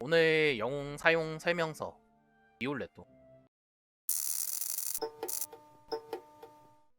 오늘 영웅 사용 설명서 비올레토.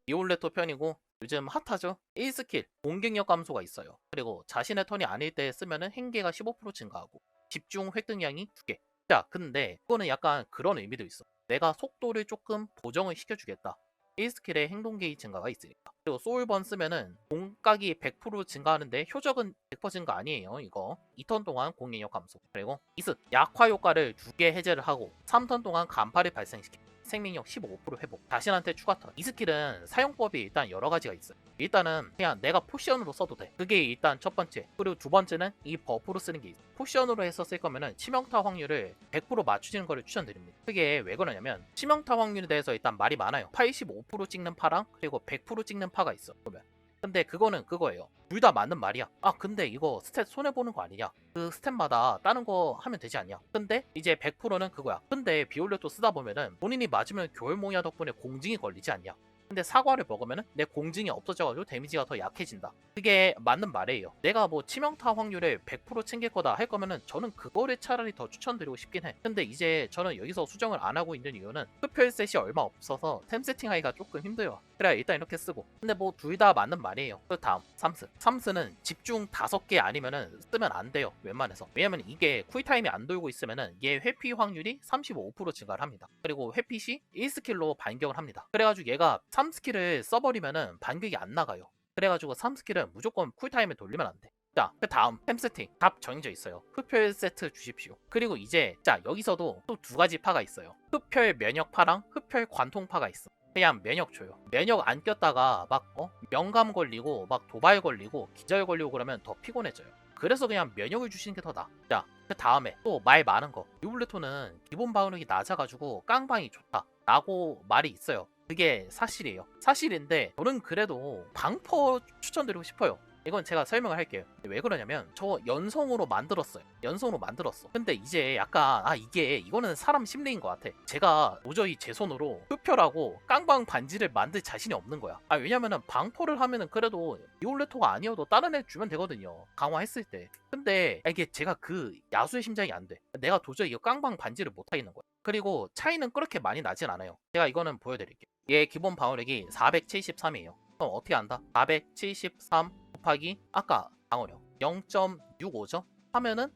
비올레토 편이고 요즘 핫하죠? 1스킬 공격력 감소가 있어요. 그리고 자신의 턴이 아닐 때 쓰면은 행계가 15% 증가하고 집중 획득량이 2개. 자 근데 이거는 약간 그런 의미도 있어. 내가 속도를 조금 보정을 시켜주겠다. 1스킬에 행동 게이 증가가 있으니까 소울번 쓰면은 공각이 100% 증가하는데 효적은 100% 증가 아니에요 이거. 2턴 동안 공격력 감소. 그리고 이스 약화 효과를 2개 해제를 하고 3턴 동안 간파를 발생시켜 생명력 15% 회복. 자신한테 추가 턴. 이 스킬은 사용법이 일단 여러 가지가 있어요. 일단은 그냥 내가 포션으로 써도 돼. 그게 일단 첫 번째. 그리고 두 번째는 이 버프로 쓰는 게 있어 포션으로 해서 쓸 거면은 치명타 확률을 100% 맞추시는 거를 추천드립니다. 그게 왜 그러냐면 치명타 확률에 대해서 일단 말이 많아요. 85% 찍는 파랑 그리고 100% 찍는 파가 있어. 보면 근데 그거는 그거예요. 둘 다 맞는 말이야. 아 근데 이거 스탯 손해보는 거 아니냐? 그 스탯마다 다른 거 하면 되지 않냐? 근데 이제 100%는 그거야. 근데 비올레토 쓰다 보면은 본인이 맞으면 교열몽야 덕분에 공증이 걸리지 않냐 근데 사과를 먹으면은 내 공증이 없어져가지고 데미지가 더 약해진다. 그게 맞는 말이에요. 내가 뭐 치명타 확률을 100% 챙길 거다 할 거면은 저는 그거를 차라리 더 추천드리고 싶긴 해. 근데 이제 저는 여기서 수정을 안 하고 있는 이유는 흡혈셋이 얼마 없어서 템 세팅하기가 조금 힘들어. 그래 일단 이렇게 쓰고. 근데 뭐 둘 다 맞는 말이에요. 그 다음 삼스. 삼스는 집중 5개 아니면은 쓰면 안 돼요. 웬만해서. 왜냐면 이게 쿨타임이 안 돌고 있으면은 얘 회피 확률이 35% 증가를 합니다. 그리고 회피 시 1스킬로 반격을 합니다. 그래가지고 얘가 3스킬을 써버리면은 반격이 안 나가요. 그래가지고 3스킬은 무조건 쿨타임에 돌리면 안 돼. 자, 그 다음 템 세팅 답 정해져 있어요. 흡혈 세트 주십시오. 그리고 이제 자 여기서도 또 두 가지 파가 있어요. 흡혈 면역파랑 흡혈 관통파가 있어. 그냥 면역 줘요. 면역 안 꼈다가 막 어? 명감 걸리고 막 도발 걸리고 기절 걸리고 그러면 더 피곤해져요. 그래서 그냥 면역을 주시는 게 더 나아. 자, 그 다음에 또 말 많은 거. 유블레토는 기본 방어력이 낮아가지고 깡방이 좋다. 라고 말이 있어요. 그게 사실이에요. 사실인데 저는 그래도 방퍼 추천드리고 싶어요. 이건 제가 설명을 할게요. 왜 그러냐면 저 연성으로 만들었어요. 연성으로 만들었어. 근데 이제 약간 아 이게 이거는 사람 심리인 것 같아. 제가 도저히 제 손으로 흡혈하고 깡방 반지를 만들 자신이 없는 거야. 아 왜냐면은 방포를 하면은 그래도 비올레토가 아니어도 다른 애 주면 되거든요. 강화했을 때. 근데 이게 제가 그 야수의 심장이 안 돼. 내가 도저히 이 깡방 반지를 못 하겠는 거야. 그리고 차이는 그렇게 많이 나진 않아요. 제가 이거는 보여드릴게요. 얘 기본 방어력이 473이에요. 그럼 어떻게 한다? 473 곱하기 아까 방어력 0.65죠? 하면은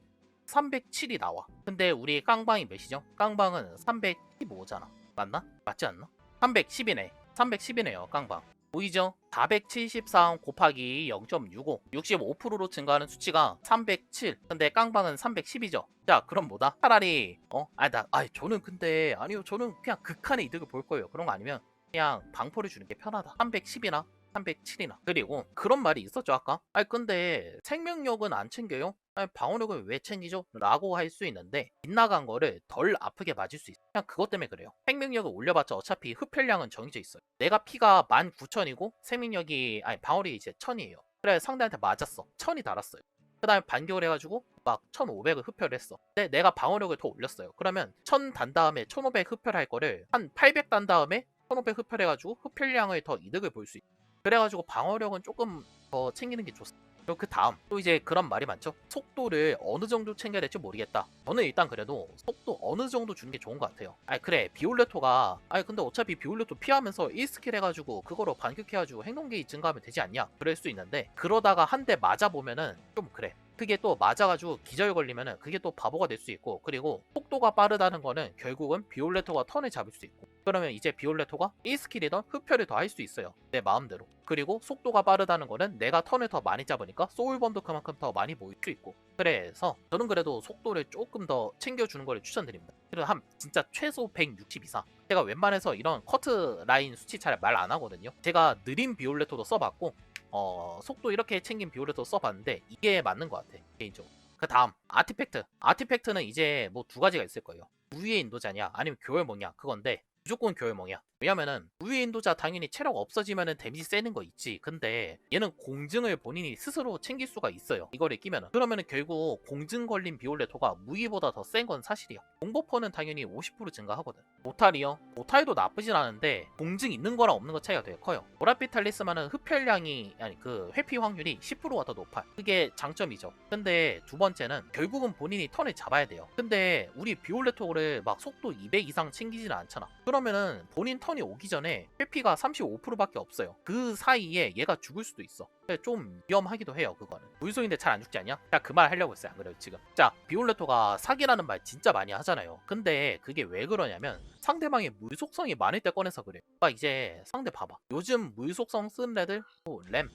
307이 나와. 근데 우리 깡방이 몇이죠? 깡방은 315잖아. 맞나? 맞지 않나? 310이네. 310이네요, 깡방. 보이죠? 473 곱하기 0.65 65%로 증가하는 수치가 307 근데 깡방은 310이죠 자 그럼 뭐다? 차라리 어? 아니 나 아니 저는 근데 아니요 저는 그냥 극한의 이득을 볼 거예요 그런 거 아니면 그냥 방포를 주는 게 편하다. 310이나 307이나. 그리고 그런 말이 있었죠 아까? 아니 근데 생명력은 안 챙겨요? 아니 방어력을 왜 챙기죠? 라고 할 수 있는데 빗나간 거를 덜 아프게 맞을 수 있어 그냥 그것 때문에 그래요. 생명력을 올려봤자 어차피 흡혈량은 정해져 있어요. 내가 피가 19,000이고 생명력이 아니 방어력이 이제 1000이에요. 그래 상대한테 맞았어. 1000이 달았어요. 그 다음에 반격을 해가지고 막 1500을 흡혈을 했어. 근데 내가 방어력을 더 올렸어요. 그러면 1000 단 다음에 1500 흡혈할 거를 한 800 단 다음에 1500 흡혈해가지고 흡혈량을 더 이득을 볼 수 있어 그래가지고 방어력은 조금 더 챙기는 게 좋습니다. 그리고 그 다음 또 이제 그런 말이 많죠. 속도를 어느 정도 챙겨야 될지 모르겠다. 저는 일단 그래도 속도 어느 정도 주는 게 좋은 것 같아요. 아니 그래 비올레토가 아니 근데 어차피 비올레토 피하면서 1스킬 해가지고 그거로 반격해가지고 행동계이 증가하면 되지 않냐? 그럴 수 있는데 그러다가 한 대 맞아 보면은 좀 그래. 그게 또 맞아가지고 기절 걸리면은 그게 또 바보가 될 수 있고 그리고 속도가 빠르다는 거는 결국은 비올레토가 턴을 잡을 수 있고 그러면 이제 비올레토가 1스킬이던 흡혈을 더 할 수 있어요. 내 마음대로. 그리고 속도가 빠르다는 거는 내가 턴을 더 많이 잡으니까 소울번도 그만큼 더 많이 모일 수 있고. 그래서 저는 그래도 속도를 조금 더 챙겨주는 걸 추천드립니다. 그리고 한 진짜 최소 160 이상. 제가 웬만해서 이런 커트 라인 수치 잘 말 안 하거든요. 제가 느린 비올레토도 써봤고 어, 속도 이렇게 챙긴 비올레토 써봤는데 이게 맞는 것 같아 개인적으로. 그 다음 아티팩트. 아티팩트는 이제 뭐 두 가지가 있을 거예요. 우위의 인도자냐 아니면 교열몽이야 그건데 무조건 교열몽이야 왜냐면은 우위 인도자 당연히 체력 없어지면은 데미지 세는 거 있지. 근데 얘는 공증을 본인이 스스로 챙길 수가 있어요. 이거를 끼면은. 그러면은 결국 공증 걸린 비올레토가 무기보다 더 센 건 사실이야. 공버퍼는 당연히 50% 증가하거든. 모탈이요? 모탈도 나쁘진 않은데 공증 있는 거랑 없는 거 차이가 되게 커요. 보랏빛 탈리스만은 흡혈량이 아니 그 회피 확률이 10%가 더 높아. 그게 장점이죠. 근데 두 번째는 결국은 본인이 턴을 잡아야 돼요. 근데 우리 비올레토를 막 속도 200 이상 챙기지는 않잖아. 그러면은 본인 턴이 오기 전에 회피가 35%밖에 없어요. 그 사이에 얘가 죽을 수도 있어. 근데 좀 위험하기도 해요. 그거는. 물속인데 잘 안 죽지 않냐? 자 그 말 하려고 했어요. 안 그래요 지금. 자 비올레토가 사기라는 말 진짜 많이 하잖아요. 근데 그게 왜 그러냐면 상대방의 물 속성이 많을 때 꺼내서 그래. 그 이제 상대 봐봐. 요즘 물 속성 쓰는 애들 뭐 램,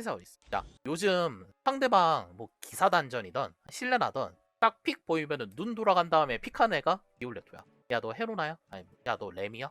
회사 있어. 자 요즘 상대방 뭐 기사 단전이던 실내나던 딱 픽 보이면은 눈 돌아간 다음에 픽한 애가 비올레토야. 야 너 헤로나야? 아니 야 너 램이야?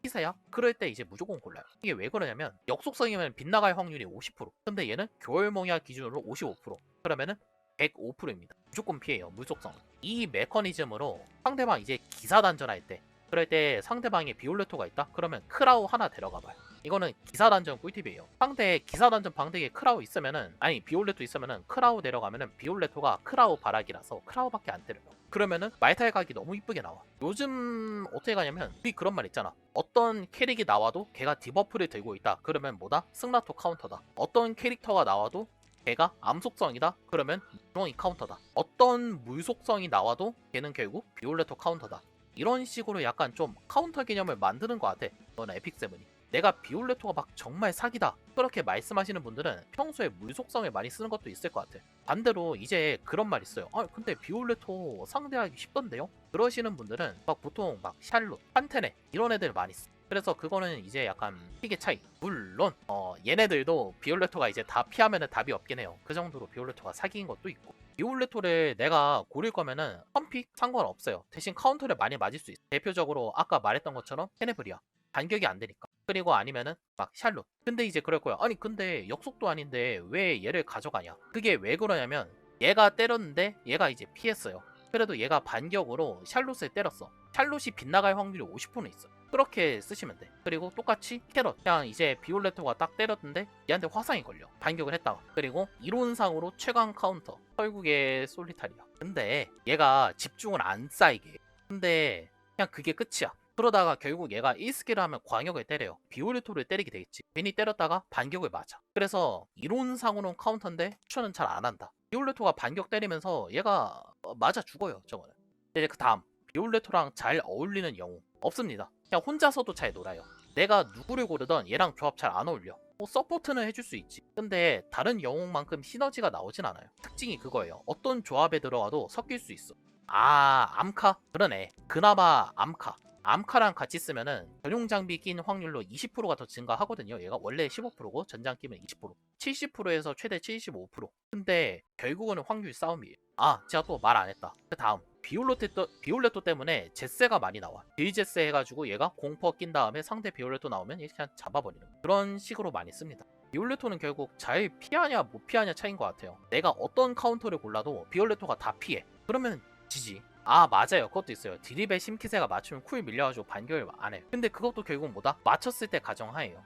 너 피세야? 그럴 때 이제 무조건 골라요. 이게 왜 그러냐면 역속성이면 빗나갈 확률이 50%. 근데 얘는 교월몽야 기준으로 55%. 그러면은 105%입니다. 무조건 피해요. 물속성. 이 메커니즘으로 상대방 이제 기사 단전할 때 그럴 때 상대방에 비올레토가 있다? 그러면 크라우 하나 데려가 봐요. 이거는 기사 단전 꿀팁이에요. 상대 기사 단전 방대기에 크라우 있으면은 아니 비올레토 있으면은 크라우 데려가면은 비올레토가 크라우 바락이라서 크라우밖에 안 때려요. 그러면은 말탈 각이 너무 이쁘게 나와. 요즘 어떻게 가냐면 우리 그런 말 있잖아. 어떤 캐릭이 나와도 걔가 디버프를 들고 있다. 그러면 뭐다? 승라토 카운터다. 어떤 캐릭터가 나와도 걔가 암속성이다. 그러면 주렁이 카운터다. 어떤 물속성이 나와도 걔는 결국 비올레토 카운터다. 이런 식으로 약간 좀 카운터 개념을 만드는 것 같아. 너는 에픽 세븐이. 내가 비올레토가 막 정말 사기다. 그렇게 말씀하시는 분들은 평소에 물속성을 많이 쓰는 것도 있을 것 같아. 반대로 이제 그런 말 있어요. 아 근데 비올레토 상대하기 쉽던데요? 그러시는 분들은 막 보통 막 샬롯, 판테네 이런 애들 많이 써. 그래서 그거는 이제 약간 픽의 차이. 물론 어 얘네들도 비올레토가 이제 다 피하면은 답이 없긴 해요. 그 정도로 비올레토가 사기인 것도 있고. 비올레토를 내가 고를 거면은 펌픽 상관없어요. 대신 카운터를 많이 맞을 수 있어. 대표적으로 아까 말했던 것처럼 테네브리아. 반격이 안 되니까. 그리고 아니면은 막 샬롯. 근데 이제 그럴 거야. 아니 근데 역속도 아닌데 왜 얘를 가져가냐? 그게 왜 그러냐면 얘가 때렸는데 얘가 이제 피했어요. 그래도 얘가 반격으로 샬롯을 때렸어. 샬롯이 빗나갈 확률이 50%는 있어. 그렇게 쓰시면 돼. 그리고 똑같이 캐럿. 그냥 이제 비올레토가 딱 때렸는데 얘한테 화상이 걸려. 반격을 했다가. 그리고 이론상으로 최강 카운터. 설국의 솔리타리아. 근데 얘가 집중을 안 쌓이게. 해. 근데 그냥 그게 끝이야. 그러다가 결국 얘가 1스킬을 하면 광역을 때려요. 비올레토를 때리게 되겠지. 괜히 때렸다가 반격을 맞아. 그래서 이론상으로는 카운터인데 추천은 잘 안 한다. 비올레토가 반격 때리면서 얘가 어, 맞아 죽어요. 저거는. 이제 그 다음 비올레토랑 잘 어울리는 영웅 없습니다. 그냥 혼자서도 잘 놀아요. 내가 누구를 고르던 얘랑 조합 잘 안 어울려. 뭐 서포트는 해줄 수 있지. 근데 다른 영웅만큼 시너지가 나오진 않아요. 특징이 그거예요. 어떤 조합에 들어가도 섞일 수 있어. 아 암카? 그러네. 그나마 암카. 암카랑 같이 쓰면은 전용 장비 낀 확률로 20%가 더 증가하거든요. 얘가 원래 15%고 전장 끼면 20%. 70%에서 최대 75%. 근데 결국은 확률 싸움이에요. 아, 제가 또 말 안 했다. 그 다음 비올레토 비올레토 때문에 제세가 많이 나와. 딜제세 해가지고 얘가 공퍼 낀 다음에 상대 비올레토 나오면 얘 그냥 잡아버리는 거. 그런 식으로 많이 씁니다. 비올레토는 결국 잘 피하냐 못 피하냐 차이인 것 같아요. 내가 어떤 카운터를 골라도 비올레토가 다 피해. 그러면 지지. 아 맞아요. 그것도 있어요. 드립에 심키세가 맞추면 쿨 밀려가지고 반격을 안해. 근데 그것도 결국 뭐다? 맞췄을 때 가정하에요.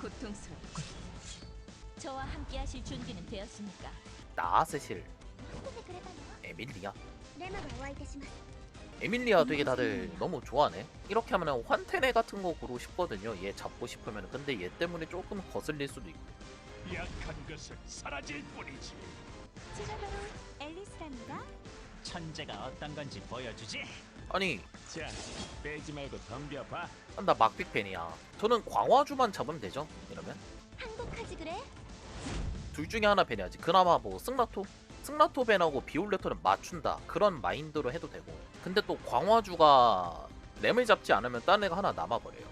고통스럽고 저와 함께 하실 준비는 되었습니까? 나아스실. 에밀리아. 에밀리아 되게 다들 너무 좋아하네. 이렇게 하면 환테네 같은 거 고르고 싶거든요 얘 잡고 싶으면 근데 얘 때문에 조금 거슬릴 수도 있고. 약한 것은 사라질 뿐이지. 제가 바로 앨리스랍니다. 천재가 어떤 건지 보여주지. 아니 자, 빼지 말고 덤벼봐. 나 막빅 팬이야. 저는 광화주만 잡으면 되죠 이러면? 항복하지 그래? 둘 중에 하나 밴해야지. 그나마 뭐 승라토? 승라토 밴하고 비올레토는 맞춘다. 그런 마인드로 해도 되고. 근데 또 광화주가 램을 잡지 않으면 딴 애가 하나 남아버려요.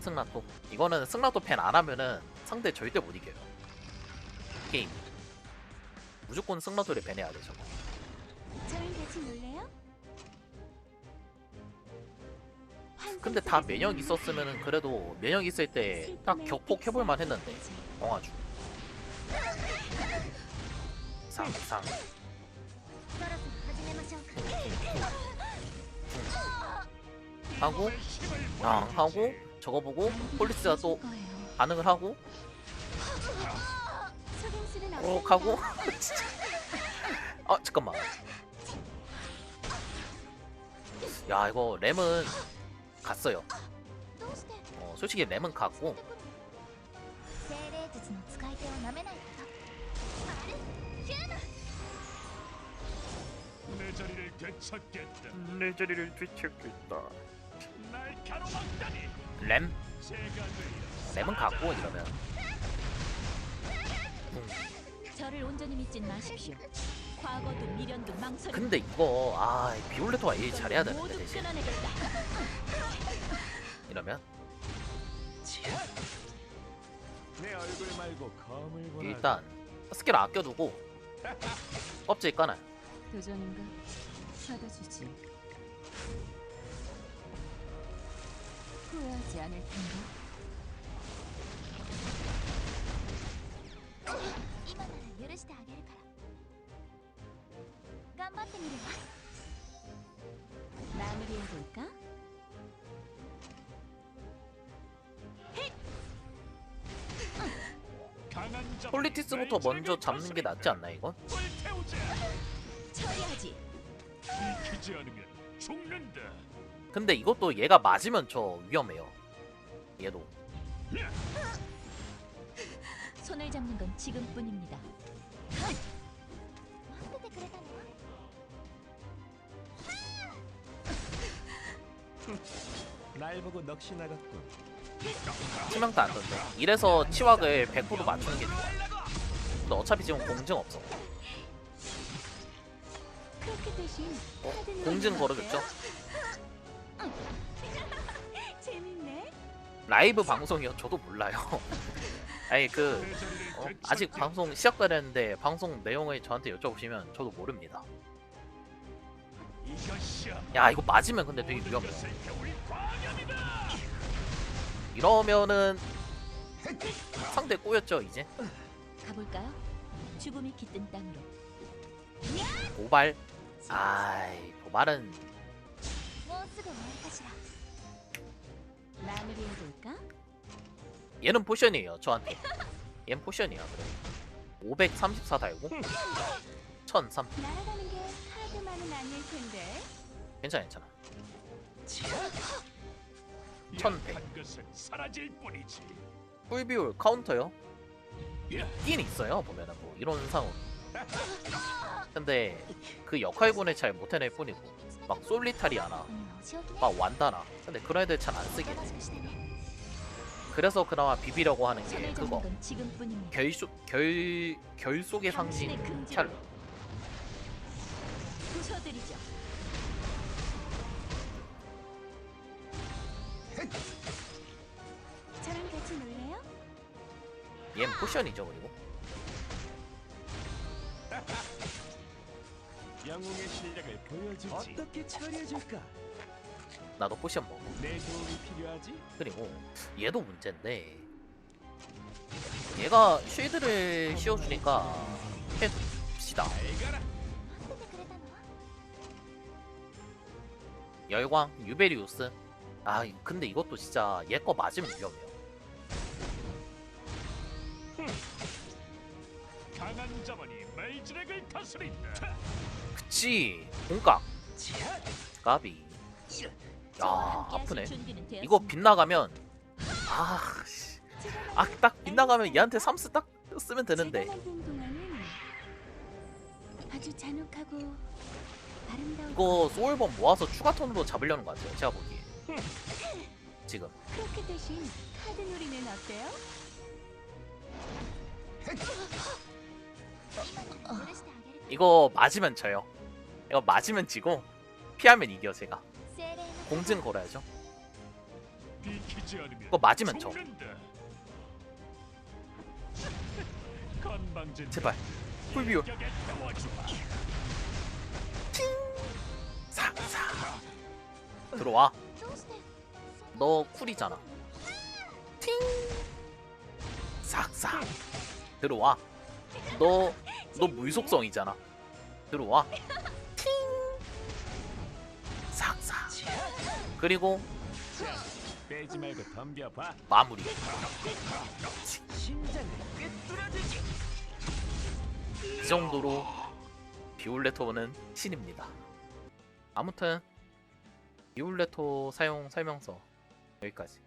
승라토. 이거는 승라토 밴 안 하면은 상대 절대 못 이겨요. 게임. 무조건 승라토를 밴해야 돼 저거 저랑 같이 놀래요? 근데 다 면역 있었으면은 그래도 면역 있을 때 딱 격폭 해볼만 했는데 공화주. 상상. 하고 땅 하고 저거 보고 폴리스가 또 반응을 하고 꼭 하고. 어, 아 잠깐만. 야 이거 램은 갔어요 어, 어, 솔직히 램은 갔고 내 자리를 되찾겠다. 램? 램은 갖고 이러면. 저를 온전히 믿진 마십시오. 과거도 미련도 망설임. 근데 이거 아 비올레토가 일 잘해야 되는데 대신. 이러면 내 얼굴 말고 검을 보라. 일단 스킬 아껴두고 껍질 까놔 도전인가? 받아주지. 후회하지 않을 텐가? 張ってみるわ 마무리해볼까? 강한 자. 폴리티스부터 먼저 잡는 게 낫지 않나 이건? 불태우자. 처리하지. 비키지 않으면 죽는다. 근데 이것도 얘가 맞으면 저 위험해요 얘도 손을 잡는 건 지금뿐입니다. 날 보고 넋이 나갔군. 치명타 안 던데 이래서 치wak을 100% 맞추는 게 좋아 근데 어차피 지금 공증 없어 어? 공증 걸어줬죠? 라이브 방송이요? 저도 몰라요 아니 그 어. 아직 방송 시작되는데 방송 내용을 저한테 여쭤보시면 저도 모릅니다 야 이거 맞으면 근데 되게 위험해. 이러면은 상대 꼬였죠 이제? 가볼까요? 죽음이 깃든 땅으로. 도발. 아이 도발은 뭐 뭐 얘는 포션이에요 저한테. 얘는 포션이야 그래. 534 달고? 3003 날아가는 게 카드만은 아닐 텐데. 괜찮아 괜찮아. 1100 약한 것은 사라질 뿐이지. 풀비율 카운터요? 야, 있긴 있어요 보면은 뭐 이런 상황. 근데 그 역할군을 잘 못해낼 뿐이고 막 솔리타리아나 음, 어지럽긴 막 완다나. 근데 그런 애들 잘 안 쓰긴 해. 떨어지고 싶네요. 그래서 그나마 비비려고 하는 게 손을 그거. 잡는 건 지금뿐입니다. 결속 결 결속의 상징. 찰로 부숴드리죠. 저랑 같이 놀래요? 얜 포션이죠 그리고 영웅의 실력을 보여주지. 어떻게 처리해줄까? 나도 포션 먹어 내 도움이 필요하지? 그리고 얘도 문제인데 얘가 쉴드를 씌워주니까 해시다 열광 유베리우스. 아 근데 이것도 진짜 얘 거 맞으면 위험해요. 강한 자만이 멜즈렉을 다스린다. 그치. 공각. 까비. 야 아프네. 이거 빗나가면 아아딱 빗나가면 얘한테 삼스 딱 쓰면 되는데. 아주 잔혹하고 이거 소울범 모아서 추가 턴으로 잡으려는 것 같아요 제가 보기에 지금. 그렇게 대신 카드 놀이는 어때요? 이거 맞으면 져요. 이거 맞으면 지고 피하면 이겨 제가. 공증 걸어야죠. 이거 맞으면 져. 제발. 풀비올 들어와. 너 쿨이잖아. 팅. 싹싹. 들어와. 너 너 무속성이잖아. 들어와. 팅. 싹싹. 그리고 빼지 말고 덤벼봐. 마무리. 이 정도로 비올레토는 신입니다. 아무튼 이울레토 사용 설명서 여기까지.